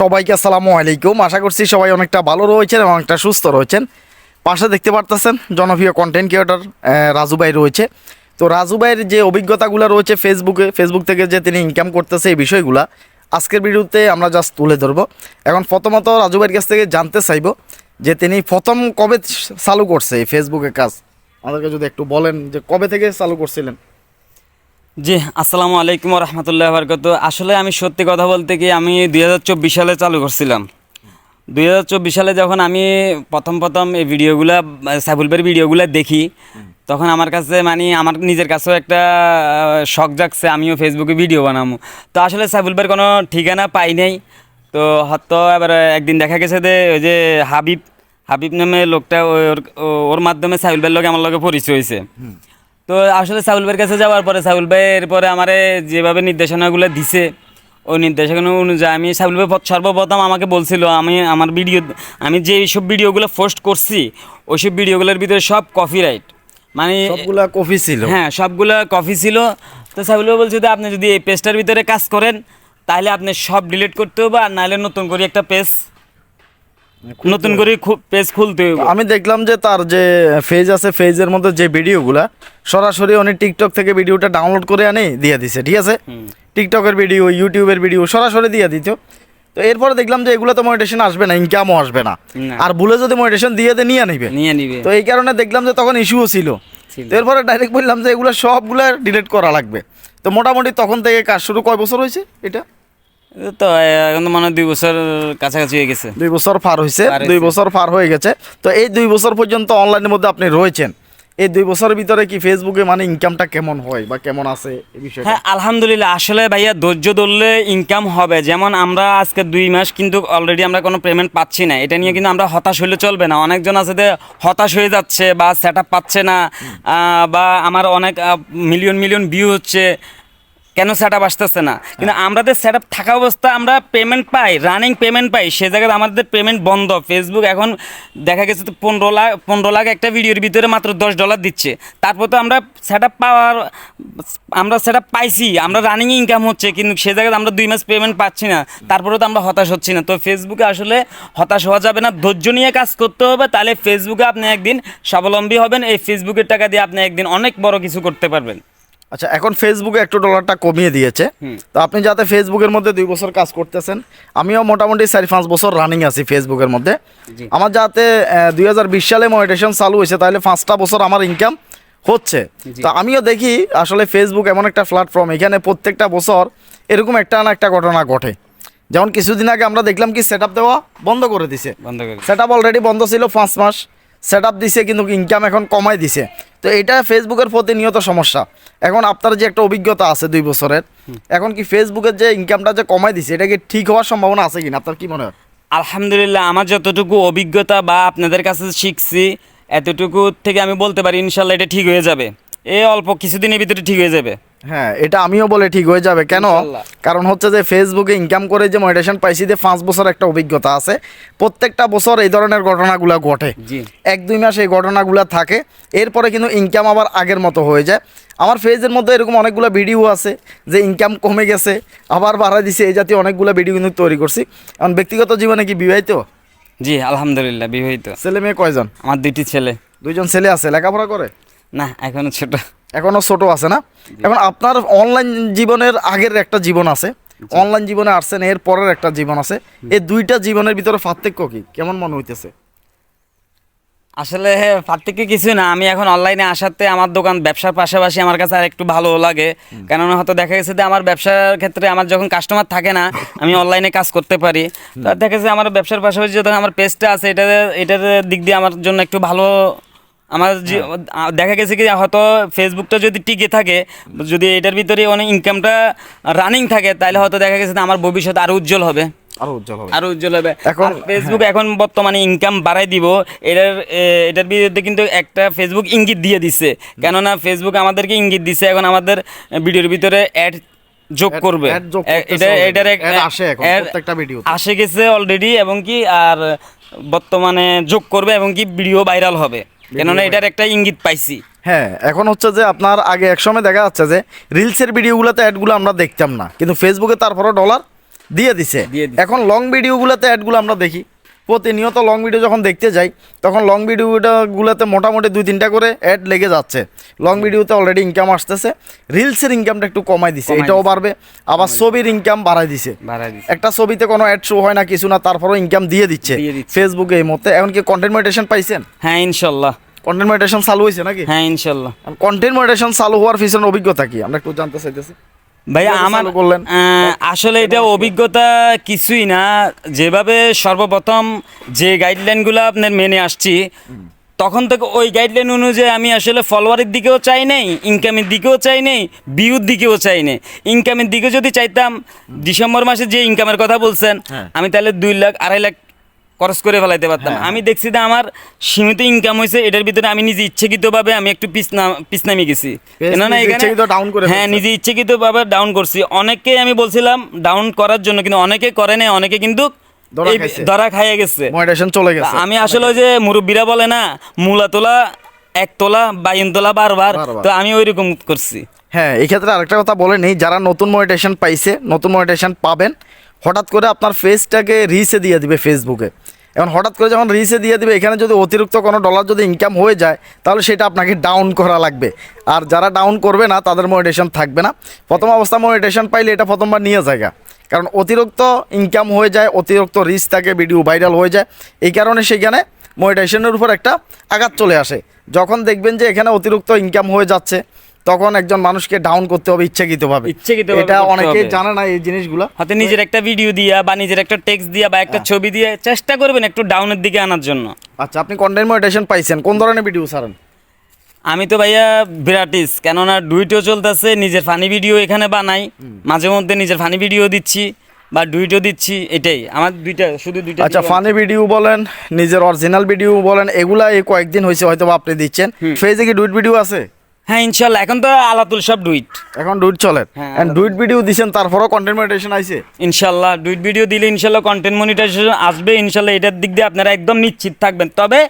সবাইকে আসসালামু আলাইকুম। আশা করছি সবাই অনেকটা ভালো রয়েছেন এবং অনেকটা সুস্থ রয়েছেন। পাশে দেখতে পারতেছেন জনপ্রিয় কন্টেন্ট ক্রিয়েটর রাজু ভাই রয়েছে। তো রাজু ভাইয়ের যে অভিজ্ঞতাগুলো রয়েছে ফেসবুকে ফেসবুক থেকে যে তিনি ইনকাম করতেছে এই বিষয়গুলা আজকের ভিডিওতে আমরা জাস্ট তুলে ধরবো। এখন প্রথমত রাজু ভাইয়ের কাছ থেকে জানতে চাইব যে তিনি প্রথম কবে চালু করছে এই ফেসবুকে কাজ। আমাদেরকে যদি একটু বলেন যে কবে থেকে চালু করছিলেন? জি, আসসালামু আলাইকুম রহমতুল্লাহ বরকত আসলে আমি সত্যি কথা বলতে কি, আমি দুই হাজার চব্বিশ সালে চালু করছিলাম। দুই হাজার চব্বিশ সালে যখন আমি প্রথম প্রথম এই ভিডিওগুলা সাইফুলবের ভিডিওগুলো দেখি, তখন আমার কাছে মানে আমার নিজের কাছেও একটা শখ জাগছে, আমিও ফেসবুকে ভিডিও বানাবো। তো আসলে সাইফুলবের কোনো ঠিকানা পাই নাই। তো হয়তো এবার একদিন দেখা গেছে যে, ওই যে হাবিব হাবিব নামে লোকটা ওর ওর মাধ্যমে সাইফুলবের লোক আমার লগে পরিচয় হয়েছে। তো আসলে সাউল ভাইয়ের কাছে যাওয়ার পরে সাউল ভাই এরপরে আমার যেভাবে নির্দেশনাগুলো দিছে ওই নির্দেশনা অনুযায়ী আমি সাউল ভাই সর্বপ্রথম আমাকে বলছিল আমি আমার ভিডিও আমি যে সব ভিডিওগুলো পোস্ট করছি ওইসব ভিডিওগুলোর ভিতরে সব কপিরাইট মানে সবগুলা কফি ছিল? হ্যাঁ সবগুলো কপি ছিল। তো সাইবুল ভাই বলছে যে আপনি যদি এই পেজটার ভিতরে কাজ করেন তাহলে আপনি সব ডিলিট করতে হবে আর নাহলে নতুন করে একটা পেজ নতুন করে পেজ খুলতে আমি দেখলাম যে তার যে ফেজ আছে ফেজের মধ্যে যে ভিডিওগুলা সরাসরি উনি টিকটক থেকে ভিডিওটা ডাউনলোড করে আনে দিয়ে দিছে ঠিক আছে? টিকটকের ভিডিও ইউটিউবের ভিডিও সরাসরি দিয়ে দিত। তো এরপরে দেখলাম যে এগুলো তো মনিটেশন আসবে না ইনকামও আসবে না। আর ভুলে যদি মনিটেশন দিয়ে দে নিয়ে নিবে। নিয়ে নিবে। তো এই কারণে দেখলাম যে তখন ইস্যুও ছিল। ছিল। তো এরপরে ডাইরেক্ট বললাম যে এগুলো সবগুলো ডিলিট করা লাগবে। তো মোটামুটি তখন থেকে কাজ শুরু কয় বছর হয়েছে এটা? তো এখন তো মনে দুই বছর কাছাকাছি হয়ে গেছে। দুই বছর পার হয়েছে দুই বছর পার হয়ে গেছে। তো এই দুই বছর পর্যন্ত অনলাইনের মধ্যে আপনি রয়েছেন। এই দুই বছরের ভিতরে কি ফেসবুকে মানে ইনকামটা কেমন হয় বা কেমন আছে এই বিষয়টা? হ্যাঁ আলহামদুলিল্লাহ। আসলে ভাইয়া ধৈর্য ধরলে ইনকাম হবে। যেমন আমরা আজকে দুই মাস কিন্তু অলরেডি আমরা কোনো পেমেন্ট পাচ্ছি না। এটা নিয়ে কিন্তু আমরা হতাশ হলে চলবে না। অনেকজন আছে যে হতাশ হয়ে যাচ্ছে বা সেট পাচ্ছে না বা আমার অনেক মিলিয়ন মিলিয়ন ভিউ হচ্ছে। কেন সেট আপ আসতেছে না? কিন্তু আমাদের সেট আপ থাকা অবস্থা আমরা পেমেন্ট পাই রানিং পেমেন্ট পাই। সে জায়গায় আমাদের পেমেন্ট বন্ধ। ফেসবুক এখন দেখা গেছে তো পনেরো লাখ পনেরো লাখ একটা ভিডিওর ভিতরে মাত্র দশ ডলার দিচ্ছে। তারপর তো আমরা সেট আপ পাওয়ার আমরা সেট আপ পাইছি আমরা রানিং ইনকাম হচ্ছে কিন্তু সে জায়গায় আমরা দুই মাস পেমেন্ট পাচ্ছি না। তারপরে তো আমরা হতাশ হচ্ছি না। তো ফেসবুকে আসলে হতাশ হওয়া যাবে না। ধৈর্য নিয়ে কাজ করতে হবে তাহলে ফেসবুকে আপনি একদিন স্বাবলম্বী হবেন। এই ফেসবুকের টাকা দিয়ে আপনি একদিন অনেক বড় কিছু করতে পারবেন। আচ্ছা এখন ফেসবুকে একটু ডলারটা কমিয়ে দিয়েছে। তো আপনি যাতে ফেসবুকের মধ্যে দুই বছর কাজ করতেছেন আমিও মোটামুটি চারি পাঁচ বছর রানিং আছি ফেসবুকের মধ্যে। আমার যাতে দুই হাজার বিশ সালে মনিটেশন চালু হয়েছে তাহলে পাঁচটা বছর আমার ইনকাম হচ্ছে। তো আমিও দেখি আসলে ফেসবুক এমন একটা প্ল্যাটফর্ম এখানে প্রত্যেকটা বছর এরকম একটা না একটা ঘটনা ঘটে। যেমন কিছুদিন আগে আমরা দেখলাম কি সেট দেওয়া বন্ধ করে দিছে। সেট অলরেডি বন্ধ ছিল পাঁচ মাস। সেট আপ দিছে কিন্তু ইনকাম এখন কমাই দিছে। তো এটা ফেসবুকের প্রতিনিয়ত সমস্যা। এখন আপনার যে একটা অভিজ্ঞতা আছে দুই বছরের এখন কি ফেসবুকের যে ইনকামটা যে কমাই দিছে এটা কি ঠিক হওয়ার সম্ভাবনা আছে কিনা? আপনার কি মনে হয়? আলহামদুলিল্লাহ আমার যতটুকু অভিজ্ঞতা বা আপনাদের কাছে শিখছি এতটুকু থেকে আমি বলতে পারি ইনশাল্লাহ এটা ঠিক হয়ে যাবে। এ অল্প কিছুদিনের ভিতরে ঠিক হয়ে যাবে। হ্যাঁ এটা আমিও বলে ঠিক হয়ে যাবে। কেন? কারণ হচ্ছে যে ফেসবুকে ইনকাম করে যে মনিটেশন পাইছি যে পাঁচ বছর একটা অভিজ্ঞতা আছে। প্রত্যেকটা বছর এই ধরনের ঘটনাগুলো ঘটে। জি। এক দুই মাস এই ঘটনাগুলো থাকে। এরপরে কিন্তু ইনকাম আবার আগের মতো হয়ে যায়। আমার ফেজের মধ্যে এরকম অনেকগুলো ভিডিও আছে যে ইনকাম কমে গেছে আবার বাড়াই দিছে। এই জাতীয় অনেকগুলো ভিডিও কিন্তু তৈরি করছি। এখন ব্যক্তিগত জীবনে কি বিবাহিত? জি আলহামদুলিল্লাহ বিবাহিত। ছেলে মেয়ে কয়জন? আমার দুইটি ছেলে। দুইজন ছেলে আছে লেখাপড়া করে? না এখনও ছোট। এখনও ছোট আছে না? এখন আপনার অনলাইন জীবনের আগের একটা জীবন আছে। অনলাইন জীবনে আসছেন এর পরের একটা জীবন আছে। এই দুইটা জীবনের ভিতরে পার্থক্য কি? কেমন মনে হইতেছে? আসলে পার্থক্য কিছু না। আমি এখন অনলাইনে আসাতে আমার দোকান ব্যবসার পাশাপাশি আমার কাছে আর একটু ভালো লাগে কেননা হয়তো দেখা গেছে যে আমার ব্যবসার ক্ষেত্রে আমার যখন কাস্টমার থাকে না আমি অনলাইনে কাজ করতে পারি। তো দেখা গেছে আমার ব্যবসার পাশাপাশি যখন আমার পেজটা আছে এটা এটার দিক দিয়ে আমার জন্য একটু ভালো আমার যে- দেখা গেছে কি হয়তো ফেসবুকটা যদি টিকে থাকে যদি এটার ভিতরে অনেক ইনকামটা রানিং থাকে তাহলে হয়তো দেখা গেছে যে আমার ভবিষ্যৎ আরও উজ্জ্বল হবে। আরও উজ্জ্বল হবে। আরও উজ্জ্বল হবে। এখন- ফেসবুক এখন বর্তমানে ইনকাম বাড়াই দিব এটার এটার বিরুদ্ধে কিন্তু একটা ফেসবুক ইঙ্গিত দিয়ে দিছে। কেননা ফেসবুক আমাদেরকে ইঙ্গিত দিছে এখন আমাদের ভিডিওর ভিতরে অ্যাড যোগ করবে। এটা এটার প্রত্যেকটা ভিডিওতে। আসে গেছে অলরেডি এবং কি আর বর্তমানে যোগ করবে এবং কি ভিডিও ভাইরাল হবে। কেননা এটার একটা ইঙ্গিত পাইছি। হ্যাঁ এখন হচ্ছে যে আপনার আগে একসময় দেখা যাচ্ছে যে রিলসের ভিডিওগুলোতে অ্যাডগুলো আমরা দেখতাম না। কিন্তু ফেসবুকে তারপরে ডলার দিয়ে দিছে। এখন লং ভিডিওগুলোতে অ্যাডগুলো আমরা দেখি। প্রতিনিয়ত লং ভিডিও যখন দেখতে যাই তখন লং ভিডিওগুলোতে মোটামুটি দুই তিনটা করে অ্যাড লেগে যাচ্ছে। লং ভিডিওতে অলরেডি ইনকাম আসতেছে। রিলসের ইনকামটা একটু কমাই দিছে এটাও বাড়বে। আবার ছবির ইনকাম বাড়াই দিছে। একটা ছবিতে কোনো অ্যাড শো হয় না কিছু না তারপরেও ইনকাম দিয়ে দিচ্ছে। ফেসবুকে এই মধ্যে এখন কি কন্টেন্ট মনিটেশন পাইছেন? হ্যাঁ ইনশাল্লাহ। কন্টেন্ট মনিটেশন চালু হয়েছে নাকি? হ্যাঁ ইনশাল্লাহ। কন্টেন্ট মনিটেশন চালু হওয়ার পিছনে অভিজ্ঞতা কি? আমরা একটু জানতে চাইতেছি। ভাইয়া আমার? আহ, আসলে এটা অভিজ্ঞতা কিছুই না যেভাবে সর্বপ্রথম যে গাইডলাইনগুলো আপনার মেনে আসছি তখন থেকে ওই গাইডলাইন অনুযায়ী আমি আসলে ফলোয়ারের দিকেও চাই নাই ইনকামের দিকেও চাই নাই ভিউর দিকেও চাই নাই ইনকামের দিকে যদি চাইতাম ডিসেম্বর মাসে যে ইনকামের কথা বলছেন হ্যাঁ। আমি তাহলে দুই লাখ আড়াই লাখ খরচ করে ফেলাইতে পারতাম। আমি দেখছি যে আমার সীমিত ইনকাম হয়েছে এটার ভিতরে আমি নিজে ইচ্ছাকৃতভাবে আমি একটু পিছনা পিছনামি গেছি। কেননা এখানে হ্যাঁ নিজে ইচ্ছাকৃতভাবে ডাউন করছি। অনেককে আমি বলছিলাম ডাউন করার জন্য কিন্তু অনেকে করে নাই অনেকে কিন্তু ধরা খাইয়ে গেছে। চলে গেছে। আমি আসলে ওই যে মুরব্বীরা বলে না মূলা তোলা এক তোলা বাইন তোলা বারবার। বারবার। তো আমি ওইরকম করছি। হ্যাঁ এই ক্ষেত্রে আরেকটা কথা বলে নেই যারা নতুন মনিটেশন পাইছে নতুন মনিটেশন পাবেন হঠাৎ করে আপনার ফেসটাকে রিসে দিয়ে দিবে ফেসবুকে এখন হঠাৎ করে যখন রিসে দিয়ে দিবে, এখানে যদি অতিরিক্ত কোনো ডলার যদি ইনকাম হয়ে যায়, তাহলে সেটা আপনাকে ডাউন করা লাগবে। আর যারা ডাউন করবে না, তাদের মনিটেশন থাকবে না। প্রথম অবস্থা মনিটেশন পাইলে এটা প্রথমবার নিয়ে জায়গা কারণ অতিরিক্ত ইনকাম হয়ে যায়, অতিরিক্ত রিস থাকে ভিডিও ভাইরাল হয়ে যায়। এই কারণে সেখানে মনিটেশনের উপর একটা আঘাত চলে আসে। যখন দেখবেন যে এখানে অতিরিক্ত ইনকাম হয়ে যাচ্ছে তখন একজন মানুষকে ডাউন করতে হবে ইচ্ছাকৃতভাবে। ইচ্ছাকৃতভাবে এটা হবে। জানে না এই জিনিসগুলো। হাতে নিজের একটা ভিডিও দিয়া বা নিজের একটা টেক্সট দিয়া বা একটা ছবি দিয়ে চেষ্টা করবেন একটু ডাউনের দিকে আনার জন্য। আচ্ছা আপনি কন্টেন্ট মনিটেশন পাইছেন। কোন ধরনের ভিডিও ছাড়েন? আমি তো ভাইয়া বিরাটিস কেননা ডুইটও চলতেছে নিজের ফানি ভিডিও এখানে বানাই। মাঝে মধ্যে নিজের ফানি ভিডিও দিচ্ছি বা ডুইটও দিচ্ছি এটাই। আমার দুইটা শুধু দুইটা আচ্ছা ফানি ভিডিও বলেন নিজের অরিজিনাল ভিডিও বলেন এগুলা এই কয়েকদিন হয়েছে হয়তো আপনি দিচ্ছেন। ফেসে কি ডুইট ভিডিও আছে? হ্যাঁ ইনশাল্লাহ। এখন তো আলাতুল সব ডুইট। এখন ডুইট চলে। হ্যাঁ, এন্ড ডুইট ভিডিও দিচ্ছেন তারপরও কন্টেন্ট আইছে। ইনশাল্লাহ ডুইট ভিডিও দিলে ইনশাল্লাহ কন্টেন্ট মনিটাইজেশন আসবে। ইনশাল্লাহ এটার দিক দিয়ে আপনারা একদম নিশ্চিত থাকবেন। তবে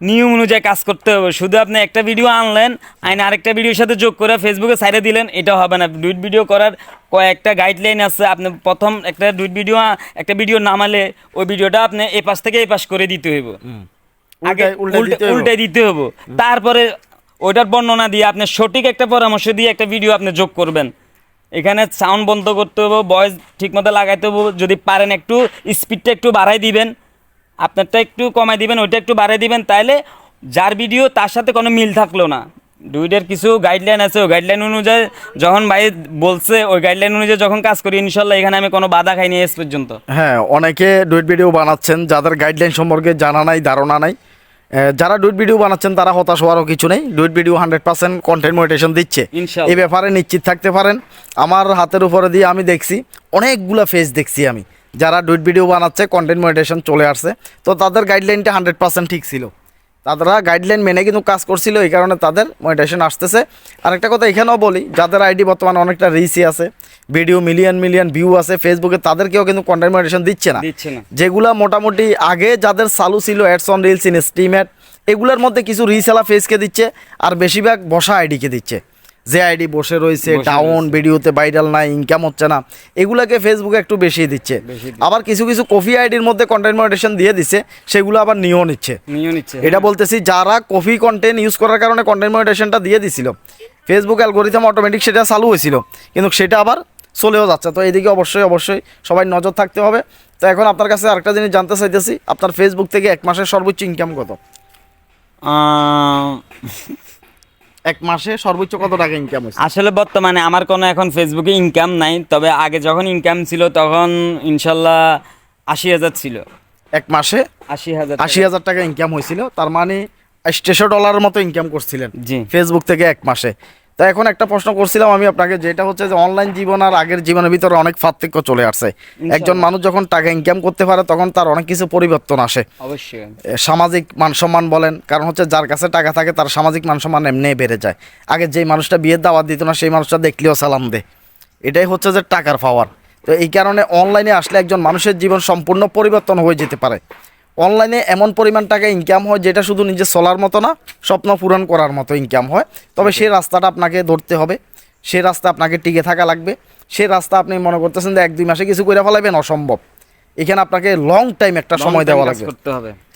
নিয়ম অনুযায়ী কাজ করতে হবে। শুধু আপনি একটা ভিডিও আনলেন আইন আরেকটা ভিডিওর সাথে যোগ করে ফেসবুকে সাইডে দিলেন এটা হবে না। ডুইট ভিডিও করার কয়েকটা গাইডলাইন আছে। আপনি প্রথম একটা ডুইট ভিডিও একটা ভিডিও নামালে ওই ভিডিওটা আপনি এ পাশ থেকে এ পাশ করে দিতে হইব। আগে উল্টে দিতে হইব। উল্টে দিতে হবে তারপরে ওইটার বর্ণনা দিয়ে আপনি সঠিক একটা পরামর্শ দিয়ে একটা ভিডিও আপনি যোগ করবেন। এখানে সাউন্ড বন্ধ করতে হবে ভয়েস ঠিকমতো লাগাইতে হবে যদি পারেন একটু স্পিডটা একটু বাড়াই দিবেন। আপনারটা একটু কমাই দিবেন, ওইটা একটু বাড়াই দিবেন, তাইলে যার ভিডিও তার সাথে কোনো মিল থাকল না। দুইটার কিছু গাইডলাইন আছে, ওই গাইডলাইন অনুযায়ী যখন ভাই বলছে, ওই গাইডলাইন অনুযায়ী যখন কাজ করি, ইনশাল্লাহ এখানে আমি কোনো বাধা খাইনি এস পর্যন্ত। হ্যাঁ অনেকে ডুইট ভিডিও বানাচ্ছেন, যাদের গাইডলাইন সম্পর্কে জানা নাই, ধারণা নাই যারা ডুইট ভিডিও বানাচ্ছেন তারা হতাশ হওয়ারও কিছু নেই। ডুইট ভিডিও হান্ড্রেড পার্সেন্ট কন্টেন্ট মোটেশন দিচ্ছে। এই ব্যাপারে নিশ্চিত থাকতে পারেন। আমার হাতের উপরে দিয়ে আমি দেখছি অনেকগুলো ফেস দেখছি আমি। যারা ডুইট ভিডিও বানাচ্ছে কন্টেন্ট মোটেশন চলে আসছে। তো তাদের গাইডলাইনটা হান্ড্রেড পার্সেন্ট ঠিক ছিল। তারা গাইডলাইন মেনে কিন্তু কাজ করছিল এই কারণে তাদের মনিটেশন আসতেছে। আর একটা কথা এখানেও বলি যাদের আইডি বর্তমানে অনেকটা রিসি আছে ভিডিও মিলিয়ন মিলিয়ন ভিউ আছে ফেসবুকে তাদেরকেও কিন্তু কন্টেন্ট মনিটেশন দিচ্ছে না। দিচ্ছে না। যেগুলা মোটামুটি আগে যাদের চালু ছিল অ্যাডস অন রিলস ইন স্টিমেট এগুলোর মধ্যে কিছু রিসেলা ফেসকে দিচ্ছে আর বেশিরভাগ বসা আইডিকে দিচ্ছে। যে আইডি বসে রয়েছে ডাউন ভিডিওতে ভাইরাল নাই ইনকাম হচ্ছে না। এগুলাকে ফেসবুকে একটু বেশি দিচ্ছে। আবার কিছু কিছু কফি আইডির মধ্যে কন্টেন্ট মনিটেশন দিয়ে দিচ্ছে সেগুলো আবার নিয়েও নিচ্ছে। এটা বলতেছি যারা কফি কন্টেন্ট ইউজ করার কারণে কন্টেন্ট মনিটেশনটা দিয়ে দিছিল ফেসবুক অ্যালগোরিদম অটোমেটিক সেটা চালু হয়েছিল কিন্তু সেটা আবার চলেও যাচ্ছে। তো এইদিকে অবশ্যই অবশ্যই সবাই নজর থাকতে হবে। তো এখন আপনার কাছে আরেকটা জিনিস জানতে চাইতেছি আপনার ফেসবুক থেকে এক মাসের সর্বোচ্চ ইনকাম কত? এক মাসে সর্বোচ্চ কত টাকা ইনকাম হয়েছে? আসলে বর্তমানে আমার কোনো এখন ফেসবুকে ইনকাম নাই তবে আগে যখন ইনকাম ছিল তখন ইনশাল্লাহ আশি হাজার ছিল। এক মাসে আশি হাজার আশি হাজার টাকা ইনকাম হয়েছিল তার মানে আটশো ডলারের মতো ইনকাম করছিলেন। জি। ফেসবুক থেকে এক মাসে। তা এখন একটা প্রশ্ন করছিলাম আমি আপনাকে যেটা হচ্ছে যে অনলাইন জীবন আর আগের জীবনের ভিতরে অনেক পার্থক্য চলে আসছে। একজন মানুষ যখন টাকা ইনকাম করতে পারে তখন তার অনেক কিছু পরিবর্তন আসে। অবশ্যই। সামাজিক মান সম্মান বলেন কারণ হচ্ছে যার কাছে টাকা থাকে তার সামাজিক মান সম্মান এমনি বেড়ে যায়। আগে যেই মানুষটা বিয়ের দাওয়াত দিত না সেই মানুষটা দেখলেও সালাম দে এটাই হচ্ছে যে টাকার পাওয়ার তো এই কারণে অনলাইনে আসলে একজন মানুষের জীবন সম্পূর্ণ পরিবর্তন হয়ে যেতে পারে। অনলাইনে এমন পরিমাণ টাকা ইনকাম হয় যেটা শুধু নিজে চলার মতো না স্বপ্ন পূরণ করার মতো ইনকাম হয়। তবে সেই রাস্তাটা আপনাকে ধরতে হবে। সে রাস্তা আপনাকে টিকে থাকা লাগবে। সে রাস্তা আপনি মনে করতেছেন যে এক দুই মাসে কিছু করে ফেলাবেন অসম্ভব। এখানে আপনাকে লং টাইম একটা সময় দেওয়া লাগবে।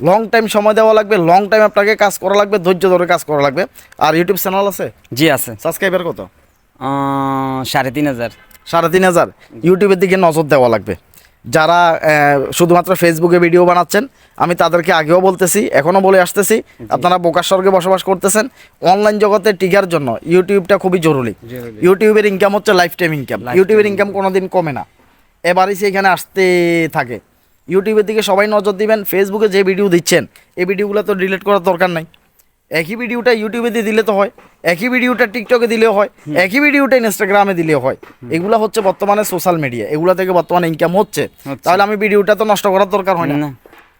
লং টাইম সময় দেওয়া লাগবে লং টাইম আপনাকে কাজ করা লাগবে ধৈর্য ধরে কাজ করা লাগবে। আর ইউটিউব চ্যানেল আছে? জি আছে। সাবস্ক্রাইবার কত? সাড়ে তিন হাজার। সাড়ে তিন হাজার। ইউটিউবের দিকে নজর দেওয়া লাগবে। যারা শুধুমাত্র ফেসবুকে ভিডিও বানাচ্ছেন আমি তাদেরকে আগেও বলতেছি এখনও বলে আসতেছি আপনারা বোকার স্বর্গে বসবাস করতেছেন অনলাইন জগতে টিকার জন্য ইউটিউবটা খুবই জরুরি। ইউটিউবের ইনকাম হচ্ছে লাইফ টাইম ইনকাম ইউটিউবের ইনকাম কোনোদিন কমে না। এবারই সে এখানে আসতে থাকে। ইউটিউবের দিকে সবাই নজর দিবেন ফেসবুকে যে ভিডিও দিচ্ছেন এই ভিডিওগুলো তো ডিলিট করার দরকার নাই। একই ভিডিওটা ইউটিউবে দিয়ে দিলে তো হয় একই ভিডিওটা টিকটকে দিলেও হয় একই ভিডিওটা ইনস্টাগ্রামে দিলেও হয়। এগুলো হচ্ছে বর্তমানে সোশ্যাল মিডিয়া এগুলো থেকে বর্তমানে ইনকাম হচ্ছে। তাহলে আমি ভিডিওটা তো নষ্ট করার দরকার হয় না। না।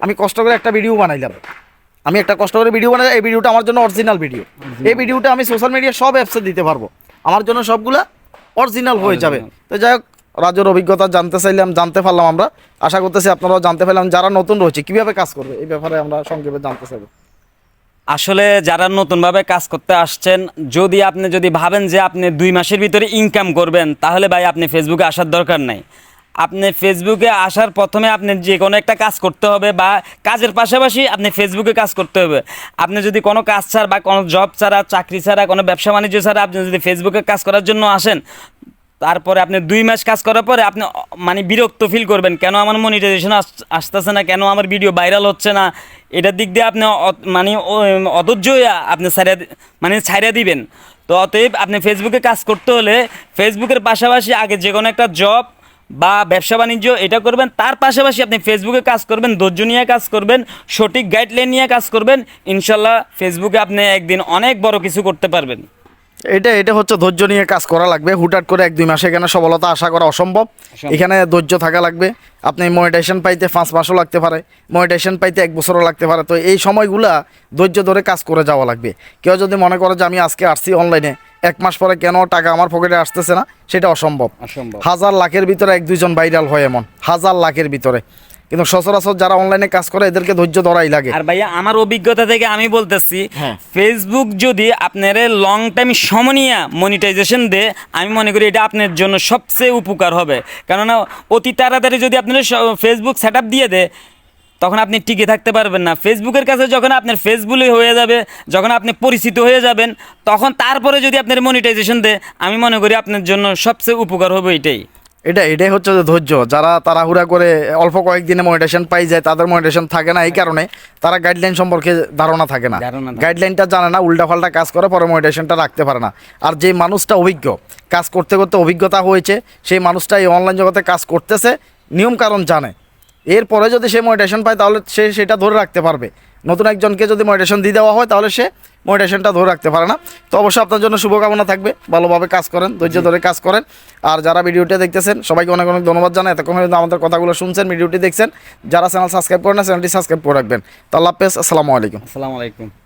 আমি কষ্ট করে একটা ভিডিও বানাইলাম। আমি একটা কষ্ট করে ভিডিও বানাই এই ভিডিওটা আমার জন্য অরিজিনাল ভিডিও এই ভিডিওটা আমি সোশ্যাল মিডিয়া সব অ্যাপসে দিতে পারব। আমার জন্য সবগুলা অরিজিনাল হয়ে যাবে। তো যাই হোক রাজুর অভিজ্ঞতা জানতে চাইলাম জানতে পারলাম আমরা। আশা করতেছি আপনারাও জানতে পারলাম যারা নতুন রয়েছে কীভাবে কাজ করবে এই ব্যাপারে আমরা সংক্ষেপে জানতে চাইব। আসলে যারা নতুনভাবে কাজ করতে আসছেন, যদি আপনি যদি ভাবেন যে আপনি দুই মাসের ভিতরে ইনকাম করবেন, তাহলে ভাই আপনি ফেসবুকে আসার দরকার নাই। আপনি ফেসবুকে আসার প্রথমে আপনি যে কোনো একটা কাজ করতে হবে বা কাজের পাশাপাশি আপনি ফেসবুকে কাজ করতে হবে। আপনি যদি কোনো কাজ ছাড়া বা কোনো জব ছাড়া, চাকরি ছাড়া, কোনো ব্যবসা বাণিজ্য ছাড়া আপনি যদি ফেসবুকে কাজ করার জন্য আসেন, তারপরে আপনি দুই মাস কাজ করার পরে আপনি মানে বিরক্ত ফিল করবেন, কেন আমার মনিটাইজেশন আসতেছে না, কেন আমার ভিডিও ভাইরাল হচ্ছে না? এটার দিক দিয়ে আপনি মানে অধৈর্য আপনি ছাড়িয়ে মানে ছাড়িয়ে দিবেন। তো অতএব আপনি ফেসবুকে কাজ করতে হলে ফেসবুকের পাশাপাশি আগে যে কোনো একটা জব বা ব্যবসা বাণিজ্য এটা করবেন। তার পাশাপাশি আপনি ফেসবুকে কাজ করবেন, ধৈর্য নিয়ে কাজ করবেন, সঠিক গাইডলাইন নিয়ে কাজ করবেন। ইনশাল্লাহ ফেসবুকে আপনি একদিন অনেক বড় কিছু করতে পারবেন। এটা এটা হচ্ছে ধৈর্য নিয়ে কাজ করা লাগবে। হুটহাট করে এক দুই মাসে এখানে সফলতা আশা করা অসম্ভব। এখানে ধৈর্য থাকা লাগবে। আপনি মনিটাইজেশন পাইতে পাঁচ মাসও লাগতে পারে। মনিটাইজেশন পাইতে এক বছরও লাগতে পারে। তো এই সময়গুলা ধৈর্য ধরে কাজ করে যাওয়া লাগবে। কেউ যদি মনে করে যে আমি আজকে আসছি অনলাইনে এক মাস পরে কেন টাকা আমার পকেটে আসতেছে না? সেটা অসম্ভব। হাজার লাখের ভিতরে এক দুইজন ভাইরাল হয় এমন। হাজার লাখের ভিতরে। কিন্তু সচরাচর যারা অনলাইনে কাজ করে এদেরকে ধৈর্য ধরাই লাগে। আর ভাইয়া আমার অভিজ্ঞতা থেকে আমি বলতেছি হ্যাঁ। ফেসবুক যদি আপনার লং টাইম সমনিয়া মনিটাইজেশন দে আমি মনে করি এটা আপনার জন্য সবচেয়ে উপকার হবে। কেননা অতি তাড়াতাড়ি যদি আপনার ফেসবুক সেট দিয়ে দেয় তখন আপনি টিকে থাকতে পারবেন না। ফেসবুকের কাছে যখন আপনার ফেসবুকে হয়ে যাবে যখন আপনি পরিচিত হয়ে যাবেন তখন তারপরে যদি আপনার মনিটাইজেশন দেয় আমি মনে করি আপনার জন্য সবচেয়ে উপকার হবে এটাই। এটা এটাই হচ্ছে যে ধৈর্য। যারা তাড়াহুড়া করে অল্প কয়েকদিনে মনিটেশন পাই যায় তাদের মনিটেশন থাকে না এই কারণে তারা গাইডলাইন সম্পর্কে ধারণা থাকে না। গাইডলাইনটা জানে না উল্টাপাল্টা কাজ করে পরে মনিটেশনটা রাখতে পারে না। আর যে মানুষটা অভিজ্ঞ কাজ করতে করতে অভিজ্ঞতা হয়েছে সেই মানুষটা এই অনলাইন জগতে কাজ করতেছে নিয়ম কারণ জানে। এরপরে যদি সে মনিটেশন পায়, তাহলে সে সেটা ধরে রাখতে পারবে। নতুন একজনকে যদি মডিটেশন দিয়ে দেওয়া হয়, তাহলে সে মডিটেশনটা ধরে রাখতে পারে না। তো অবশ্যই আপনার জন্য শুভকামনা থাকবে। ভালোভাবে কাজ করেন, ধৈর্য ধরে কাজ করেন। আর যারা ভিডিওটি দেখতেছেন, সবাইকে অনেক অনেক ধন্যবাদ জানাই। এতক্ষণ কিন্তু আমাদের কথাগুলো শুনছেন, ভিডিওটি দেখছেন। যারা চ্যানেল সাবস্ক্রাইব করেন চ্যানেলটি সাবস্ক্রাইব করে রাখবেন। তো আল্লাহ হাফেজ, আসসালামু আলাইকুম। আসসালামু আলাইকুম।